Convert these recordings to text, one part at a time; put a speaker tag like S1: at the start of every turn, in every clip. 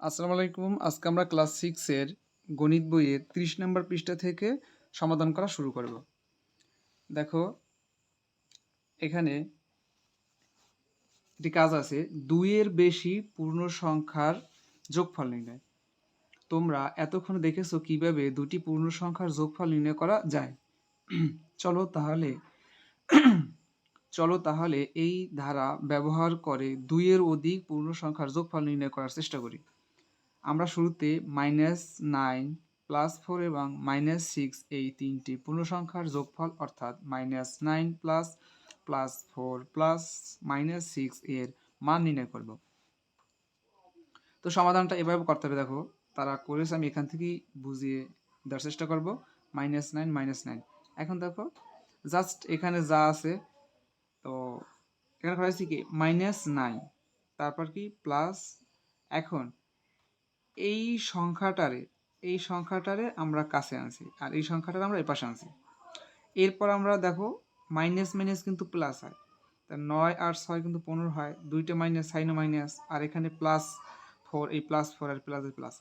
S1: আসসালামু আলাইকুম। আজকে আমরা ক্লাস সিক্সের গণিত বইয়ের ত্রিশ নম্বর পৃষ্ঠা থেকে সমাধান করা শুরু করব। দেখো, এখানে একটি কাজ আছে, দুইয়ের বেশি পূর্ণ সংখ্যার যোগফল নির্ণয়। তোমরা এতক্ষণ দেখেছ কীভাবে দুটি পূর্ণ সংখ্যার যোগফল নির্ণয় করা যায়। চলো তাহলে চলো তাহলে এই ধারা ব্যবহার করে দুইয়ের অধিক পূর্ণ সংখ্যার যোগফল নির্ণয় করার চেষ্টা করি। আমরা শুরুতে মাইনাস নাইন প্লাস ফোর এবং মাইনাস সিক্স এই তিনটি পূর্ণ সংখ্যার যোগফল অর্থাৎ minus nine plus plus four plus minus six এর মান নির্ণয় করব। তো সমাধানটা এভাবে করতে হবে, দেখো। তারা করেছে, আমি এখান থেকেই বুঝিয়ে দেওয়ার চেষ্টা করব। মাইনাস নাইন মাইনাস নাইন এখন দেখো জাস্ট এখানে যা আছে, তো এখানে করা হয়েছে কি? মাইনাস নাইন তারপর কি? প্লাস এখন এই সংখ্যাটারে এই সংখ্যাটারে আমরা কাছে আনছি আর এই সংখ্যাটারে আমরা এপাশে আনছি। এরপর আমরা দেখো মাইনাস মাইনাস কিন্তু প্লাস হয়। তা নয় আর ছয় কিন্তু পনেরো হয়। দুইটা মাইনাস সাইনো মাইনাস আর এখানে প্লাস ফোর এই প্লাস ফোর আর প্লাস প্লাস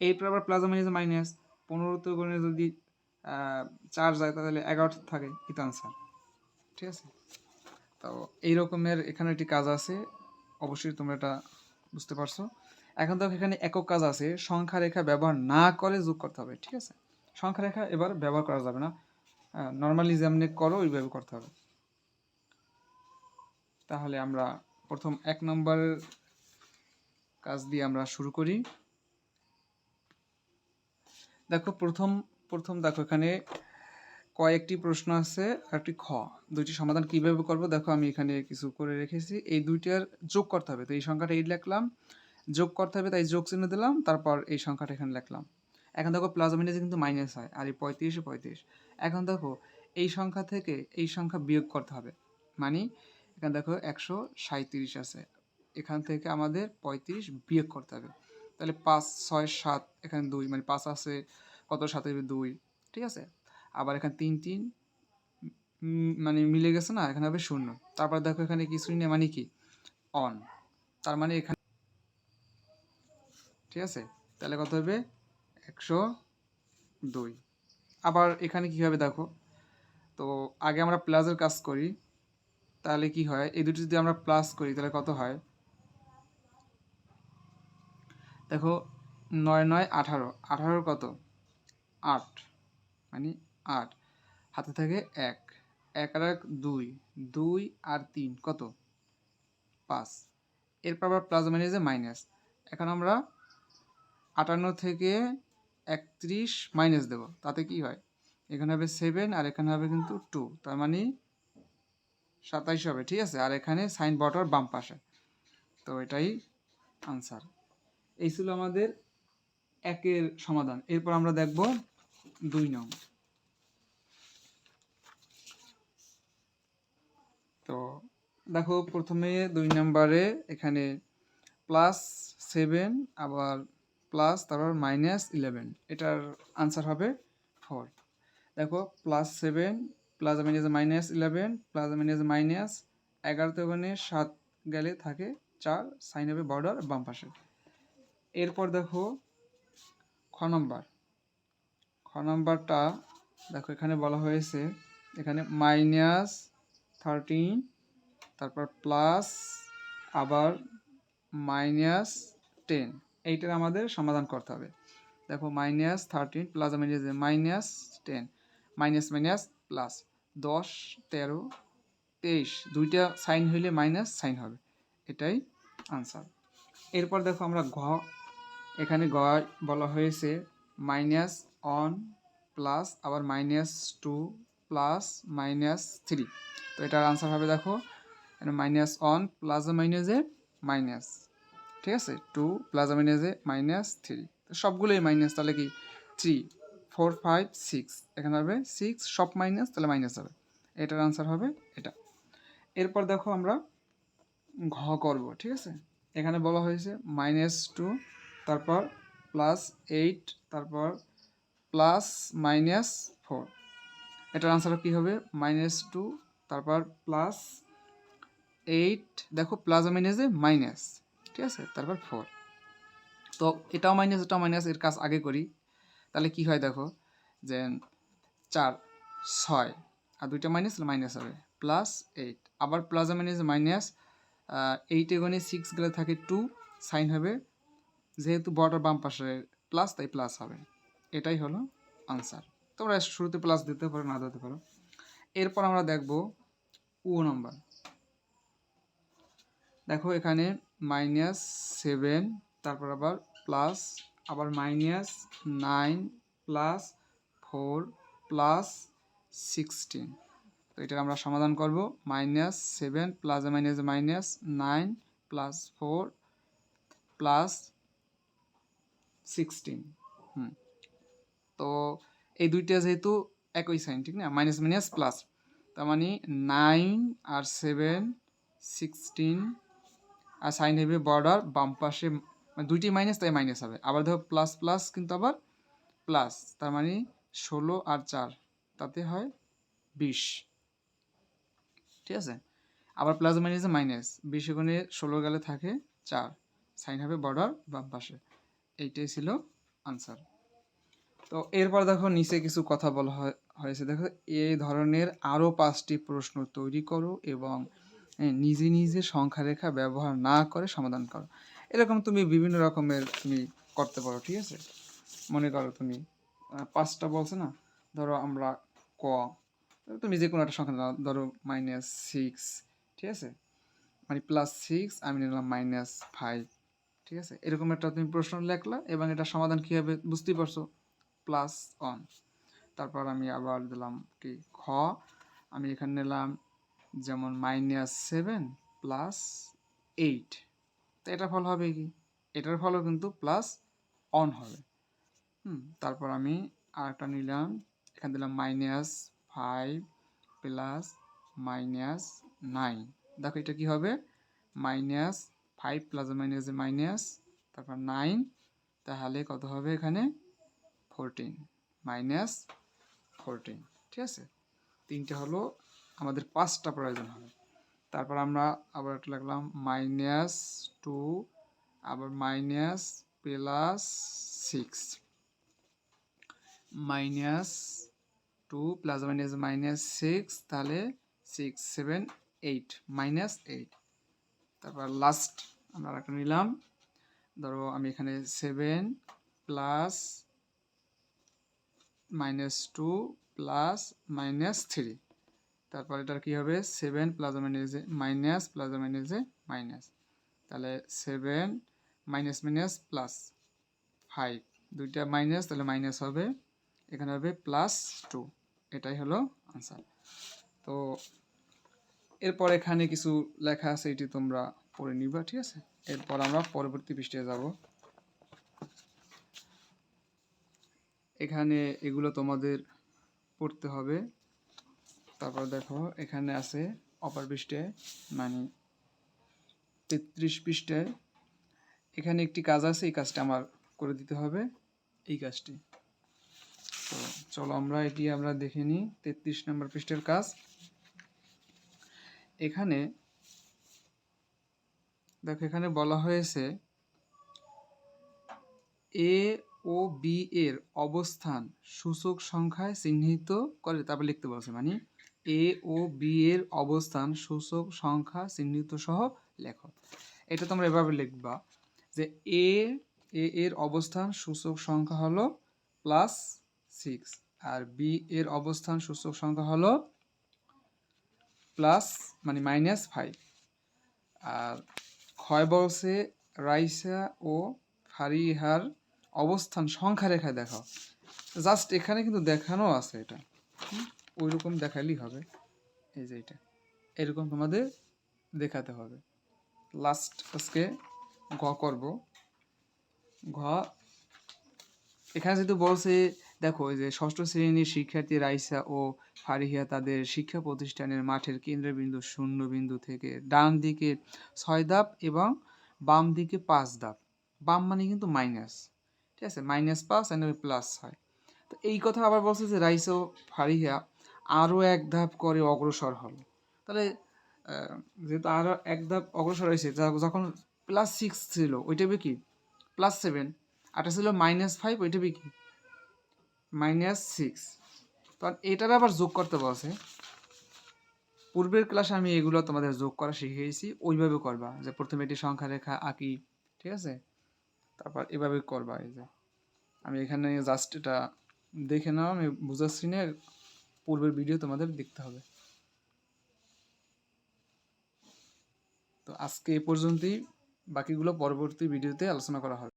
S1: এরপর আবার প্লাস মাইনাস মাইনাস পনেরোতে গণে যদি চার যায় তাহলে এগারোটা থাকে, এটা আনসার ঠিক আছে? তো এই রকমের এখানে একটি কাজ আছে। অবশ্যই তোমরা এটা বুঝতে পারছ। এখন তো এখানে একক কাজ আছে। সংখ্যা রেখা ব্যবহার না করে যোগ করতে হবে, ঠিক আছে? সংখ্যা রেখা এবার ব্যবহার করা যাবে না। নর্মালি যেমনি করো, ওইভাবে করতে হবে। তাহলে আমরা প্রথম এক নম্বর কাজ দিয়ে আমরা শুরু করি। দেখো প্রথম প্রথম দেখো এখানে কয়েকটি প্রশ্ন আছে একটি খ। দুইটি সমাধান কীভাবে করব? দেখো আমি এখানে কিছু করে রেখেছি। এই দুইটার যোগ করতে হবে। তো এই সংখ্যাটা এই লিখলাম। যোগ করতে হবে, তাই যোগ চিহ্ন দিলাম, তারপর এই সংখ্যাটা এখানে লিখলাম। এখন দেখো প্লাস মাইনাসে কিন্তু মাইনাস হয়, আর এই পঁয়ত্রিশে পঁয়ত্রিশ। এখন দেখো, এই সংখ্যা থেকে এই সংখ্যা বিয়োগ করতে হবে। মানে এখানে দেখো একশো সাঁত্রিশ আছে। এখান থেকে আমাদের পঁয়ত্রিশ বিয়োগ করতে হবে। তাহলে পাঁচ, ছয়, সাত, এখানে দুই মানে পাঁচ আছে, কত? সাথে দুই, ঠিক আছে? আবার এখানে তিন তিন মানে মিলে গেছে না, এখানে হবে শূন্য। তারপর দেখো এখানে কিছুই নেই মানে কি? অন তার মানে এখানে ঠিক আছে? তাহলে কত হবে? একশো দুই। আবার এখানে কী হবে দেখো? তো আগে আমরা প্লাসের কাজ করি, তাহলে কি হয়? এই দুটি যদি আমরা প্লাস করি, তাহলে কত হয়? দেখো, নয় নয় আঠারো। আঠারোর কত? আট। মানে আট। হাতে থাকে এক। এক আর এক, দুই। দুই আর তিন, কত? পাঁচ। এরপর আবার প্লাস মাইনাসে মাইনাস এখন আমরা আটান্ন থেকে একত্রিশ মাইনাস দেব। তাতে কি হয়? এখানে হবে সেভেন আর এখানে হবে কিন্তু টু তার মানে সাতাইশ হবে, ঠিক আছে? আর এখানে সাইন বটার বাম পাশে। তো এটাই আনসার এই ছিল আমাদের একের সমাধান। এরপর আমরা দেখব দুই নং। তো দেখো প্রথমে দুই নম্বরে এখানে প্লাস সেভেন আবার প্লাস তারপর মাইনাস ইলেভেন এটার আনসার হবে ফোর দেখো plus seven plus minus minus eleven plus minus minus এগারোতে ওখানে সাত গেলে থাকে চার সাইন হবে বর্ডার বাম পাশে। এরপর দেখো, খ নম্বর খ নম্বরটা দেখো, এখানে বলা হয়েছে, এখানে মাইনাস থার্টিন তারপর প্লাস আবার মাইনাস টেন এইটার আমাদের সমাধান করতে হবে। দেখো minus thirteen plus minus minus ten minus minus plus দশ, তেরো, তেইশ, দুইটা সাইন হইলে মাইনাস সাইন হবে। এটাই আনসার এরপর দেখো আমরা ঘ, এখানে গ বলা হয়েছে মাইনাস অন প্লাস আবার minus two plus minus three তো এটার আনসার হবে দেখো মাইনাস অন প্লাস মাইনাসে মাইনাস ঠিক আছে? টু প্লাস মাইনাসে মাইনাস থ্রি সবগুলোই মাইনাস তাহলে কি? থ্রি ফোর ফাইভ সিক্স এখানে হবে সিক্স সব মাইনাস তাহলে মাইনাস হবে। এটার আনসার হবে এটা। এরপর দেখো আমরা ঘ করব, ঠিক আছে? এখানে বলা হয়েছে মাইনাস টু তারপর প্লাস এইট তারপর প্লাস মাইনাস ফোর এটার আনসার কী হবে? মাইনাস টু তারপর প্লাস এইট দেখো প্লাস মাইনাসে মাইনাস ঠিক আছে? তারপর ফোর তো এটাও মাইনাস এটাও মাইনাস, এর কাজ আগে করি। তাহলে কি হয় দেখো? যে চার, ছয়, আর দুইটা মাইনাস মাইনাস হবে। Plus eight. আবার প্লাস মাইনাস মাইনাস এইট এগোনে সিক্স গেলে থাকে টু সাইন হবে যেহেতু বর্ডার বাম পাশে প্লাস তাই প্লাস হবে। এটাই হলো আনসার তোমরা শুরুতে প্লাস দিতে পারো, না দিতে পারো। এরপর আমরা দেখব ও নম্বর দেখো এখানে মাইনাস সেভেন, তারপর আবার প্লাস, আবার minus nine plus four plus sixteen. তো এটার আমরা সমাধান করব, minus seven plus minus minus nine plus four plus sixteen. হুম। তো এই দুইটা যেহেতু একই সাইন, ঠিক না? মাইনাস মাইনাস প্লাস, তার মানে নাইন আর সেভেন সিক্সটিন আর সাইন হবে বর্ডার বাম পাশে মানে দুইটি মাইনাস তাই মাইনাস হবে। আবার ধরো প্লাস প্লাস কিন্তু আবার প্লাস তার মানে ষোলো আর চার, তাতে হয় বিশ। ঠিক আছে? আবার প্লাস মাইনাসে মাইনাস বিশ গুণে ষোলো গেলে থাকে চার। সাইন হবে বর্ডার বাম পাশে। এইটাই ছিল আনসার তো এরপর দেখো নিচে কিছু কথা বলা হয়- হয়েছে। দেখো এই ধরনের আরও পাঁচটি প্রশ্ন তৈরি করো এবং নিজে নিজে সংখ্যা রেখা ব্যবহার না করে সমাধান করো। এরকম তুমি বিভিন্ন রকমের তুমি করতে পারো ঠিক আছে? মনে করো তুমি পাঁচটা বলছে না? ধরো আমরা ক তুমি যে কোনো একটা সংখ্যা নাও, ধরো মাইনাস সিক্স ঠিক আছে? মানে প্লাস সিক্স আমি নিলাম মাইনাস ফাইভ ঠিক আছে? এরকম একটা তুমি প্রশ্ন লেখলা এবং এটা সমাধান কী হবে বুঝতেই পারছ? প্লাস অন তারপর আমি আবার দিলাম কি? খ আমি এখানে নিলাম যেমন মাইনাস সেভেন প্লাস এইট তো এটার ফল হবে কি? এটার ফলও কিন্তু প্লাস অন হবে। হুম, তারপর আমি আরেকটা নিলাম। এখানে দিলাম minus five plus minus nine দেখো এটা কি হবে? Minus five plus minus minus তারপর নাইন তাহলে কত হবে এখানে? ফোরটিন মাইনাস ফোরটিন ঠিক আছে? তিনটে হলো আমাদের পাঁচটা প্রয়োজন হবে। তারপর আমরা আবার একটা লিখলাম মাইনাস টু, আবার minus plus six. Minus two plus minus minus six, তাহলে six, seven, eight, minus eight. তারপর লাস্ট আমরা একটা নিলাম। ধরো আমি এখানে seven plus minus two plus minus three. তারপর এটার কী হবে? সেভেন প্লাস মাইনাসে মাইনাস প্লাস মাইনাসে মাইনাস তাহলে seven minus minus plus five দুইটা মাইনাস তাহলে মাইনাস হবে, এখানে হবে প্লাস টু এটাই হলো আনসার তো এরপর এখানে কিছু লেখা আছে, এটি তোমরা পড়ে নিবা, ঠিক আছে? এরপর আমরা পরবর্তী পৃষ্ঠায় যাব। এখানে এগুলো তোমাদের পড়তে হবে। তারপর দেখো, এখানে আছে অপার পৃষ্ঠায় মানে তেত্রিশ পৃষ্ঠে। এখানে একটি কাজ আছে, এই কাজটা আমার করে দিতে হবে, এই কাজটি। তো চলো আমরা এটি আমরা দেখে নিই, তেত্রিশ নম্বর পৃষ্ঠের কাজ। এখানে দেখো, এখানে বলা হয়েছে, এ ও বি এর অবস্থান সূচক সংখ্যায় চিহ্নিত করে, তারপর লিখতে বলছে মানে এ ও বি এর অবস্থান সূচক সংখ্যা চিহ্নিত সহ লেখো এটা তোমরা এভাবে লিখবা যে এ এ এর অবস্থান সূচক সংখ্যা হলো প্লাস সিক্স আর বি এর অবস্থান সূচক সংখ্যা হলো প্লাস মানে মাইনাস ফাইভ। আর ক্ষয় বলছে রাইসা ও ফারিহার অবস্থান সংখ্যা রেখায় দেখাও। জাস্ট এখানে কিন্তু দেখানো আছে এটা। ওই রকম দেখাইলেই হবে। এই যে এটা। এরকম তোমাদের দেখাতে হবে। লাস্ট আজকে ঘ করব। ঘ এখানে যেহেতু বলছে, দেখো যে ষষ্ঠ শ্রেণির শিক্ষার্থী রাইসা ও ফারিহিয়া তাদের শিক্ষা প্রতিষ্ঠানের মাঠের কেন্দ্রবিন্দু শূন্য বিন্দু থেকে ডান দিকে ছয় ধাপ এবং বাম দিকে পাঁচ ধাপ। বাম মানে কিন্তু মাইনাস ঠিক আছে মাইনাস পাঁচ আর প্লাস ছয় তো এই কথা আবার বলছে যে রাইসা ও ফারিহিয়া আরও এক ধাপ করে অগ্রসর হলো। তাহলে যেহেতু আরও এক ধাপ অগ্রসর হয়েছে যখন প্লাস সিক্স ছিল, ওইটা কি? প্লাস সেভেন আটা ছিল মাইনাস ফাইভ ওইটা কি? মাইনাস সিক্স তখন এটার আবার যোগ করতে বলছে, পূর্বের ক্লাসে আমি এগুলো তোমাদের যোগ করা শিখিয়েছি, ওইভাবে করবা যে প্রথমে এটি সংখ্যা রেখা আঁকি, ঠিক আছে? তারপর এভাবে করবা এই যে আমি এখানে জাস্ট এটা দেখে নাও, আমি বুঝাচ্ছি না পূর্বের ভিডিও তোমাদের দেখতে হবে। তো আজকে এ পর্যন্তই, বাকিগুলো পরবর্তী ভিডিওতে আলোচনা করা হবে।